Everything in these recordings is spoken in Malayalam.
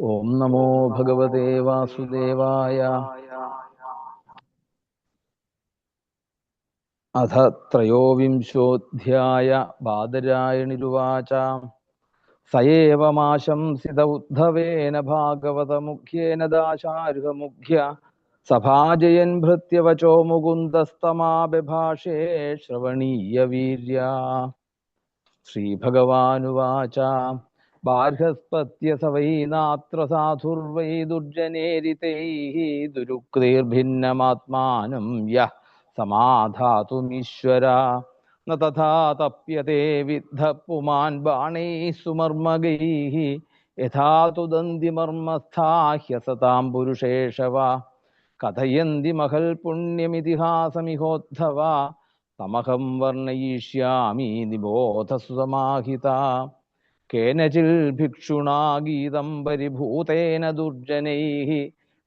ഓം നമോ ഭഗവതേ വാസുദേവായ. അഥ ത്രയോവിംശോധ്യായ ബാദരായണിരുവാച സയേവമാശംസിത ഉദ്ധവേന ഭാഗവതമുഖ്യേന ദാശാരുഹമുഖ്യ. സഭാജയൻ ഭൃത്യവചോ മുകുന്ദസ്തമാബഭാഷേ ശ്രവണീയ വീര്യ ശ്രീഭഗവാനുവാച. ബാർഹസ്പത്യ വൈ നാത്ര സാധുർവൈ ദുർജനേരിതൈः ദുരുക്തിർഭിന്നമാത്മാനം യഃ സമാധാതുമീശ്വര. ന തഥാ തപ്യത്തെ വിദ്ധ പുമാൻ ബാണൈः സുമർമഗൈः യഥാ തു ദന്തിമർമ്മസ്ഥാഹ്യസതാം പുരുഷേഷവ. കഥയന്തി മഹൽ പുണ്യമിതിഹാസമിഹോദ്ധവ. തമഹം വർണയിഷ്യാമി നിബോധസു സമാഹിത കേനചിൽ ഭിക്ഷുണാ ഗീതം പരിഭൂതേന ദുർജനൈ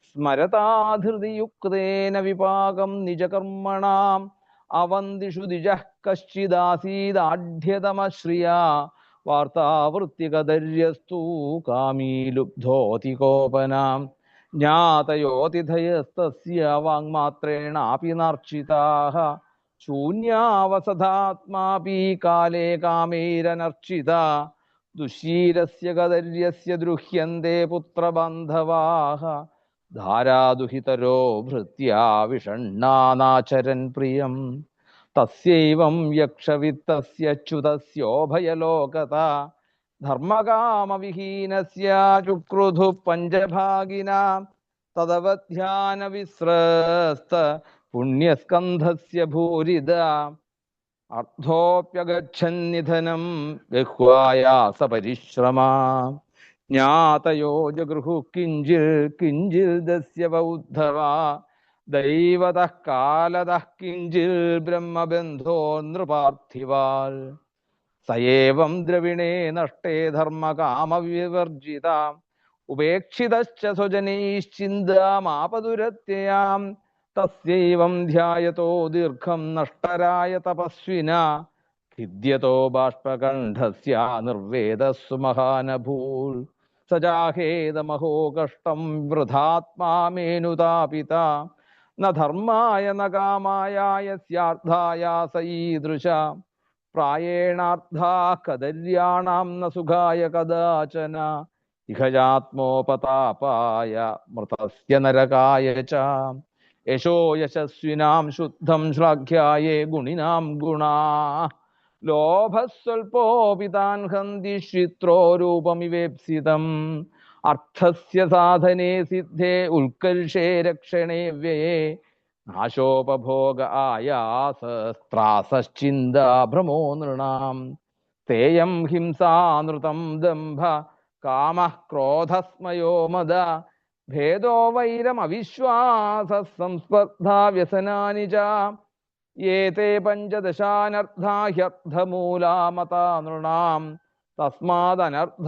സ്മരതാധൃതിയുക്തേന വിപാകം നിജകർമ്മണാം അവന്തിഷു ദിജഃ കശ്ചിദാസീദാഢ്യതമശ്രിയ വാർത്താവൃത്തികദര്യസ്തു കാമീ ലുബ്ധോതികോപനാം ജ്ഞാതയോതിഥയസ്തസ്യ വാങ്മാത്രേണാപി നാർച്ചിതാः ശൂന്യാവസഥാത്മാപി കാലേ കാമൈരനർച്ചിത ദുശീലസ്യ കദര്യസ്യ ദൃഹ്യന്തെ പുത്രബാന്ധവാः ധാരാദുഹിതരോ ഭൃത്യാ വിഷണ്ണാനാചരൻ പ്രിയം. തസ്യൈവം യക്ഷവിത്തസ്യ ച്യുതസ്യോഭയലോകത. ധർമ്മകാമവിഹീനസ്യ ചുക്രുധു പഞ്ചഭാഗിന. തദവധ്യാനവിസ്രസ്ത പുണ്യസ്കന്ധസ്യ ഭൂരിത അർദ്ധോപ്യഗച്ഛന്നിധനം ബഹ്വായാസ പരിശ്രമ ജ്ഞാതയോ ജഗൃഹു കിഞ്ചിൽ കിഞ്ചിൽ ദസ്യ ബൗദ്ധവ. ദൈവത കാലത കിഞ്ചിൽ ബ്രഹ്മബന്ധോ നൃപാർത്ഥിവാൽ. സയേവം ദ്രവിണേ നഷ്ടേ ധർമ്മകാമവിവർജിത. ഉപേക്ഷിതശ്ച സ്വജനൈശ്ചിന്താമാപദുരത്യയാം തസ്യൈവം ധ്യായതോ ദീർഘം നഷ്ടരായ തപസ്വിന. ഖിദ്യതോ ബാഷ്പകണ്ഠസ്യ നിർവേദസ്സു മഹാനഭൂൽ സജാഹേതമഹോ കഷ്ടം വൃഥാത്മാമേനുതാപിത. ന ധർമായ ന കാമായ യസ്യാർത്ഥായ സഈദൃശ പ്രായേണാർത്ഥാ കദര്യാണാം ന സുഖായ കദാചന. ഇഹജാത്മോപതാപായ മൃതസ്യ നരകായ ച. യശോ യശസ്വിനാം ശുദ്ധം ശ്ലാഘ്യായേ ഗുണിനാം ഗുണാ. ലോഭസ്വൽപോപിതാൻ ഹന്തി ശ്രിത്രോ രൂപമിവേപ്സിതം അർത്ഥസ്യ സാധനേ സിദ്ധേ ഉത്കർഷേ രക്ഷണേ വ്യയേ നാശോപഭോഗ ആയാസസ്ത്രാസശ്ചിന്ത ഭ്രമോ നൃണാം. തേയം ഹിംസാനൃതം ദംഭ കാമ ക്രോധസ്മയോ മദ. ഭേദോ വൈരമവിശ്വാസ സംസ്പർദ്ധാ വ്യസനാനി ച. ഏതേ പഞ്ചദശാനർദ്ധാ ഹ്യർത്ഥമൂലാമതാ നൃണാം. തസ്മാദനർത്ഥമർത്ഥാഖ്യം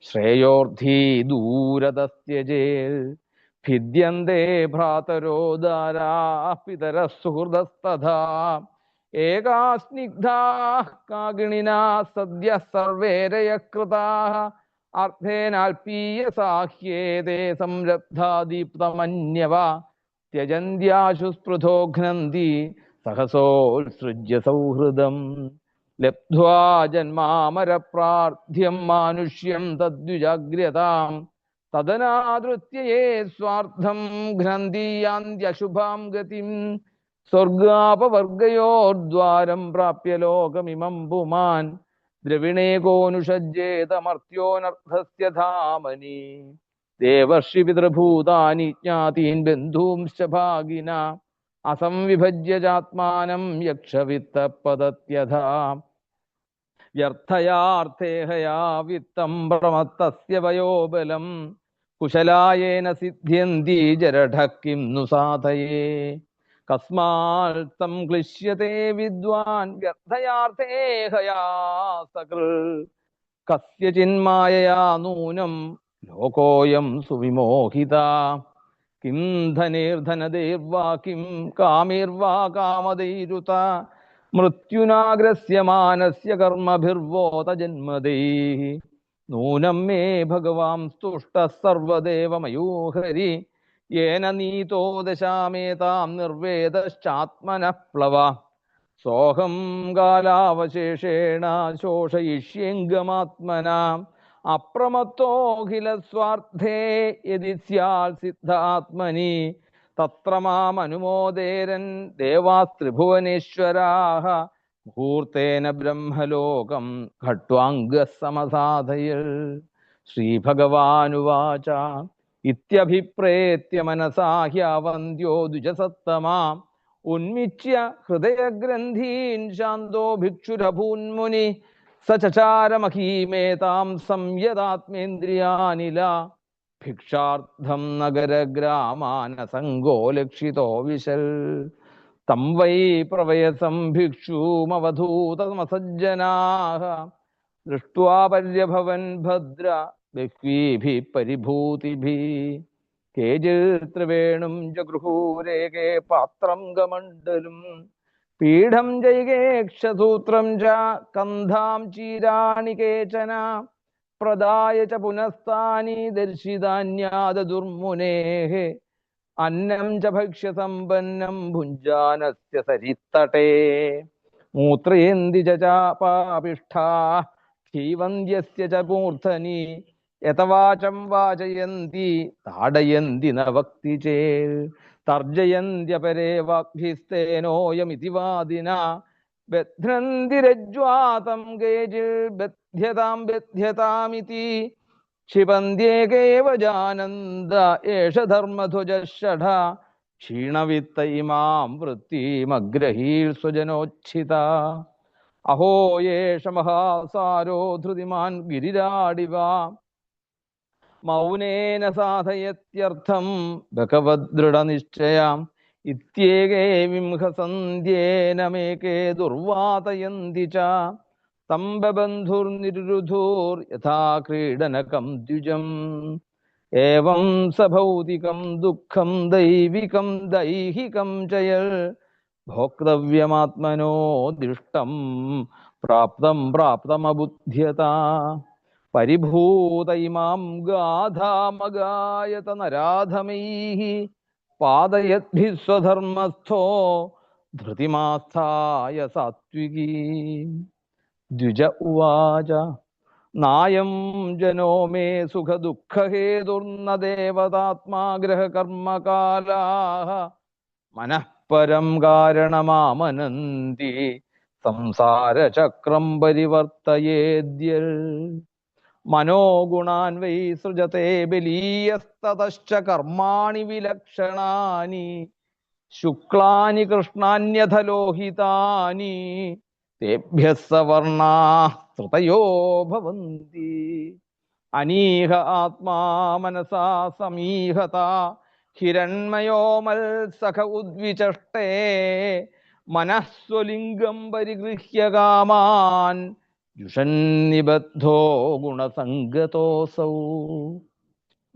ശ്രേയോർത്ഥീ ദൂരതസ്ത്യജേ ഭിദ്യന്തേ ഭ്രാതരോദാരാ പിതര സുഹൃദസ്തഥാ. ഏകാസ്നിഗ്ധാ കാഗിണിനാ സദ്യ സദ്യः സർവേ രയകൃതാः അർത്ഥേനാൽപീയസാഹ്യേതേ സംരബ്ധാദീപ്തമന്യവ ത്യജന്ത്യാശു സ്പൃഥോ ഘ്നന്തി സഹസോത്സൃജ്യ സൗഹൃദം ലബ്ധ്വാ ജന്മാമരപ്രാർത്ഥ്യം മാനുഷ്യം തദ്വിജാഗ്രതാം തദനാദൃത്യയേ സ്വാർത്ഥം ഘ്നന്തിയാന്ത്യശുഭാം ഗതിം സ്വർഗാപവർഗയോർദ്വാരം പ്രാപ്യ ലോകമിമം പുമാൻ ദ്രവിണേ കോനുഷജ്ജേതമർത്യോനർത്ഥസ്യ ധാമനി ദേവർഷി പിതൃഭൂതാനി ജ്ഞാതീൻ ബന്ധൂംശ്ച ഭാഗിന. അസംവിഭജ്യ ചാത്മാനം യക്ഷവിത്തപദത്യഥാ വ്യർത്ഥയാർത്ഥേഹയാ വിത്തം പ്രമത്തസ്യ വയോബലം. കുശലായേന സിദ്ധ്യന്തി ജരഢക്കിം नु സാധയേ കസ്മാൽത്തം ക്ലിശ്യത്തെ വിദ്വാൻ വ്യർത്ഥയാർത്ഥേഹയാ കസ്യചിന്മായയാ നൂനം ലോകോയം സുവിമോഹിത. കിം ധനേർധനദേർവാ കാമിർവാ കാമതൈരുത മൃത്യുനാഗ്രസ്യമാനസ്യ കർമ്മഭിർവോത ജന്മദൈ. നൂനം മേ ഭഗവാം സ്തുഷ്ട സർവദേവമയൂഹരി. യേന നീതോ ദശാമേതാം നിർവേദശ്ചാത്മന പ്ലവ സോഹം കാലാവശേഷേണ ശോഷയിഷ്യംഗമാത്മന അപ്രമത്തോഖില സ്വാർത്ഥേ യതി സ്യാൽ സിദ്ധാത്മനി. തത്ര മാം അനുമോദേരൻ ദേവാസ്ത്രിഭുവനേശ്വരാഹ മുഹൂർത്തേന ബ്രഹ്മലോകം ഘട്വാംഗസമസാധയൽ. ശ്രീഭഗവാനുവാച ഇത്യഭിപ്രേത്യ മനസാ ഹ്യാവന്ത്യോ ദ്വിജസത്തമാം ഉന്മിച്യ ഹൃദയഗ്രന്ഥീൻ ശാന്തോ ഭിക്ഷുരഭൂന്മുനി സ ചചാരമഹീമേതാം സംയതാത്മേന്ദ്രിയാനില. ഭിക്ഷാർത്ഥം നഗരഗ്രാമാനസംഗോ ലക്ഷിതോ വിശൽ. തം വൈ പ്രവയസം ഭിക്ഷൂമവധൂതമസജ്ജനാ ദൃഷ്ട്വാ പര്യഭവൻ ഭദ്ര ബഹ്വീഭിः പരിഭൂതിഭിः ജഗൃഹൂരേകേ പാത്രം ഗമണ്ഡലും. പീഠം ജൈകേക്ഷസൂത്രം ച കന്ധാം ചീരാണി കേചന. പ്രദായ ച പുനസ്താനി ദർശിതാന്യാദുർമുനേः അന്നം ച ഭക്ഷ്യസമ്പന്നം ഭുഞ്ജാനസ്യ സരിത്തടേ മൂത്രയന്തി ച ചാപാപിഷ്ഠാ. ക്ഷീവന്ധ്യസ്യ ച മൂർധനി യതവാചം വാചയന്തി താടയന്തി ന വക്തി ചേൽ. തർജയന്ത്യപരേ വാഗ്ഭിസ്തേനോയമിതി വാദിന. ബധ്നന്തിരജ്വാതം ഗേജിൽ ബധ്യതാം ബധ്യതാമിതി. ക്ഷിപന്ത്യേകേവ ജാനന്ദ ഏഷ ധർമ്മധ്വജഷഠ ക്ഷീണവിത്ത ഇമാം വൃത്തിമഗ്രഹീൽ സ്വജനോച്ഛിത. അഹോ യേഷ മഹാസാരോ ധൃതിമാൻ ഗിരിരാടിവ. മൗനേന സാധയത്യർത്ഥം ഭഗവദ്ദൃഢനിശ്ചയാം ഇത്യേകേ വിംഹസന്ധ്യേന മേകേ ദുർവാതയന്തി ച. സ്തംഭബന്ധുർനിരുധൂർ യഥാ ക്രീഡനകം ദ്വിജം. ഏവം സഭൗതികം ദുഃഖം ദൈവികം ദൈഹികം ചയൽ ഭോക്തവ്യമാത്മനോ ദിഷ്ടം പ്രാപ്തം പ്രാപ്തമബുദ്ധ്യത. പരിഭൂത ഇമാം ഗാധാമഗായത നരാധമൈ പാദയദ്ഭിः സ്വധർമ്മസ്ഥോ ധൃതിമാസ്ഥായ സാത്വികീ. ദ്വിജ ഉവാച നായം ജനോ മേ സുഖ ദുഃഖഹേതുർന്ന ദേവതാത്മാഗ്രഹകർമ്മകാലാः മനഃപരം കാരണമാമനന്തി സംസാരചക്രം പരിവർത്തയേദ്യൽ. മനോഗുണാൻ സൃജത്തെ ബലീയസ്തതശ്ച കർമാണി വിലക്ഷണാനി ശുക്ലാനി കൃഷ്ണാന്യഥലോഹിതാനി തേഭ്യ സവർണാ ശ്രുതയോ അനീഹ ആത്മാ മനസാ സമീഹത ഹിരൺമയോ മത്സഖ ഉദ്വിചഷ്ടേ മനസ്വലിംഗം പരിഗൃഹ്യ കാമാൻ ജുഷന്നിബദ്ധോ ഗുണസംഗതോസൗ.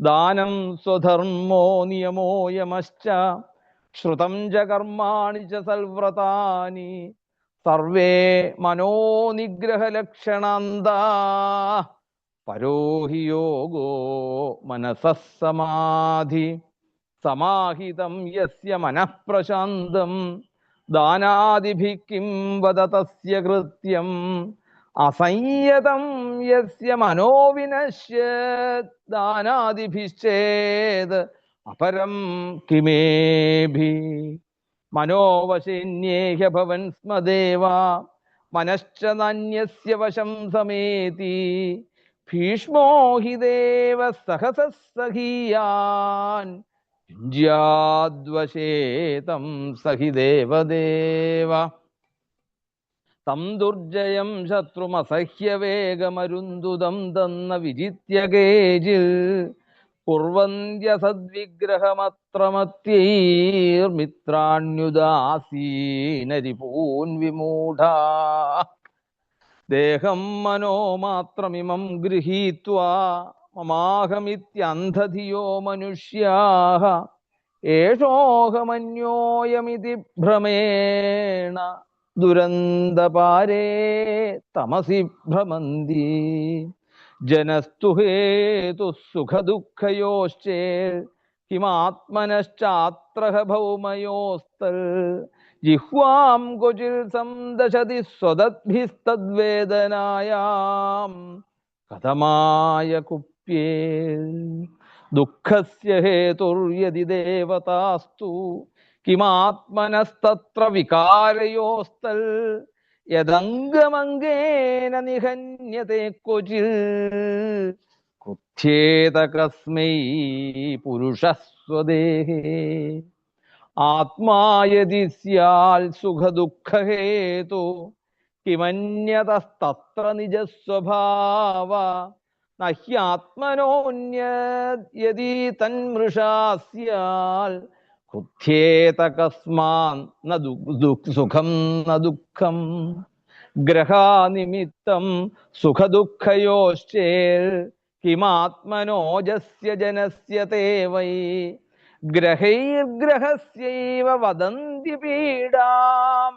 ദാനം സ്വധർമ്മോ നിയമോയമശ്ച ശ്രുതം ച കർമാണി ച സൽവ്രതാനി. സർവേ മനോനിഗ്രഹലക്ഷണാന്ത. പരോഹി യോഗോ മനസസമാധി സമാഹിതം യസ്യ മനഃപ്രശാന്തം. ദാനാദിഭിക്കും വദ തസ്യ കൃത്യം. അസംയതം യസ്യ മനോവിനശ്യദാനാദിഭിശ്ചേത് അപരം കിമേഭി മനോവശന്യേഹ ഭവൻ സ്മ ദേവ മനശ്ച നാന്യസ്യ വശം സമേതി ഭീഷ്മോ ഹി ദേവ സഹസ സഹീയാൻ യുഞ്ജ്യാദ്വശേതം സഹി ദേവദേവ തം ദുർജയം ശത്രുമസഹ്യവേഗമരുന്തുതം തന്ന വിജിത്യകേജിൽ കുർവന്ത്യ കുർവന്ത്യസദ്വിഗ്രഹമത്രമത്യൈർമിത്രാണ്യുദാസീനരിപൂൻ വിമൂഢാ ദേഹം മനോമാത്രമിമം ഗൃഹീത്വാ. മമാഹമിത്യന്ധധിയോ മനുഷ്യാഹ. ഏഷോഹമന്യോയമിതി ഭ്രമേണ. ദുരന്തപാരേ തമസി ഭ്രമന്തി. ജനസ്തു ഹേതു സുഖദുഃഖയോശ്ചേൽ കിമാത്മനശ്ചാത്രഹ ഭൗമയോസ്തൽ ജിഹ്വാം ക്വചിൽ സന്ദശതി സ്വദദ്ഭിസ്തദ്വേദനായാം. കഥമായ കുപ്യേ. ദുഃഖസ്യ ഹേതുർയതി ദേവതാസ്തു. കിമാത്മനസ്തത്ര വികാരയോസ്തൽ യദംഗമംഗേന നിഹന്യതേ കൊചിൽ. കൃത്യേതകസ്മൈ പുരുഷസ്വദേഹേ. ആത്മായതി സ്യാൽ സുഖദുഃഖഹേതു. കിമന്യതസ്തത്ര നിജസ്വഭാവ. നഹ്യാത്മനോന്യതി തന്മൃഷാ സ്യാൽ കൃത്യേത കസ്മാൻ ന ദു- ദു- സുഖം ന ദുഃഖം ഗ്രഹാനിമിത്തം സുഖദുഃഖയോശ്ചേൽ കിമാത്മനോജസ്യ ജനസ്യ തേ വൈ ഗ്രഹൈർഗ്രഹസ്യൈവ വദന്തി പീഡാം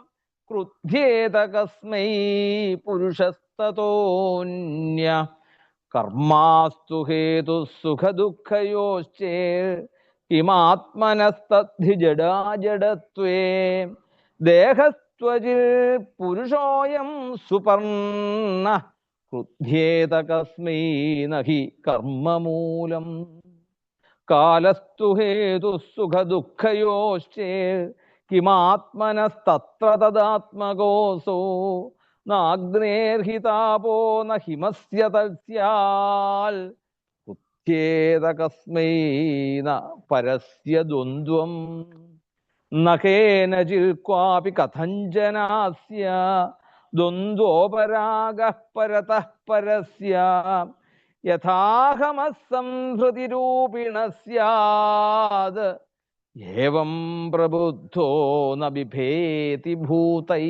ക്രുദ്ധ്യേത കസ്മൈ പുരുഷസ്തതോന്യ കർമാസ്തു ഹേതു സുഖദുഃഖയോശ്ചേൽ കിമാത്മനസ്തദ്ധി ജഡാജഡത്വേ. ദേഹസ്ത്വജിൽ പുരുഷോയം സുപർണ ക്രുദ്ധ്യേത കസ്മൈ നഹി കർമ്മമൂലം. കാലസ്തു ഹേതു സുഖദുഃഖയോശ്ചേൽ കിമാത്മനസ്തത്ര തദാത്മകോസോ നാഗ്നേർഹിതാപോ ന ഹിമസ്യ കുത്യേത കസ്മൈ ന പരസ്യ ദ്വന്ദ്വം നഖേനജിൽ ക്വാപി കഥഞ്ജനാസ്യ ദ്വന്ദ്വോപരാഗ പരത പരസ്യ യഥാഹമസംഹൃതിരൂപിണ സ്യാത് ഏവം പ്രബുദ്ധോ ന ബിഭേതി ഭൂതൈ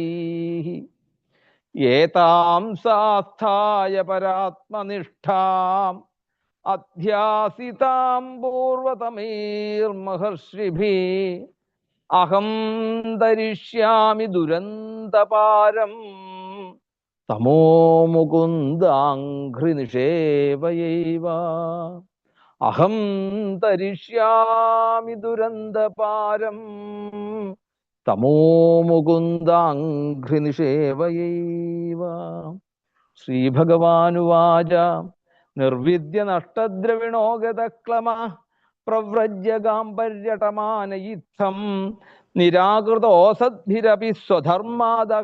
ഏതാം സാസ്ഥായ പരാത്മനിഷ്ഠാം അധ്യാസിതാം പൂർവതമൈർമഹർഷിഭി അഹം ധരിഷ്യാമി ദുരന്തപാരം. തമോ മുകുന്ദാഘ്രി നിഷേവയൈവ അഹം ധരിഷ്യാമി ദുരന്തപാരം. തമോ മുകുന്ദാഘ്രി നിഷേവയൈവ ശ്രീഭഗവാനുവാച നിർവിദ്യ നഷ്ടദ്രവിണോഗതക്ലമ പ്രവ്രജ്യ ഗാംബര്യടമാനയിത്തം നിരാകൃതോസദ്ഭിരപി സ്വധർമാദകമ്പിതോമും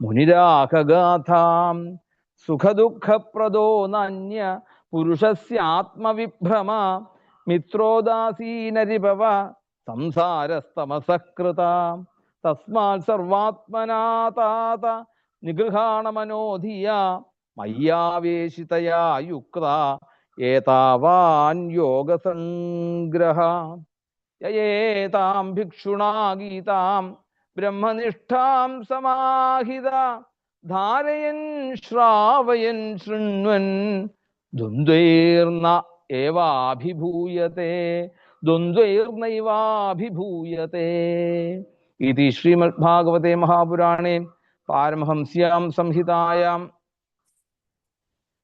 മുനിരാഹഗാഥാം സുഖദുഃഖപ്രദോ നാന്യ പുരുഷസ്യാത്മവിഭ്രമ മിത്രോദാസീനരിഭവ സംസാരസ്തമസകൃത തസ്മാൽ സർവാത്മനാതാത നിഗൃഹാണമനോധിയ മയ്യാവേശിതയാ യുക്ത ഏതാവാൻ യോഗസംഗ്രഹ. യേതാം ഭിക്ഷുണാ ഗീതാം ബ്രഹ്മനിഷ്ഠാം സമാഹിത. ധാരയൻ ശ്രാവയൻ ശൃണ്വൻ. ദ്വന്ദ്വൈർന ഏവാഭിഭൂയത്തെ. ദ്വന്ദ്വൈർനൈവാഭിഭൂയത്തെ ഇതി ശ്രീമദ്ഭാഗവതേ മഹാപുരാണേ. പാരമഹംസ്യാം സംഹിതായാം.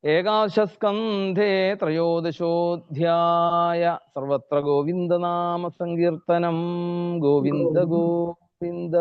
ഏകാശസ്കന്ധേ ത്രയോദശോധ്യായ. സർവത്ര ഗോവിന്ദനാമ സങ്കീർത്തനം. ഗോവിന്ദ ഗോവിന്ദ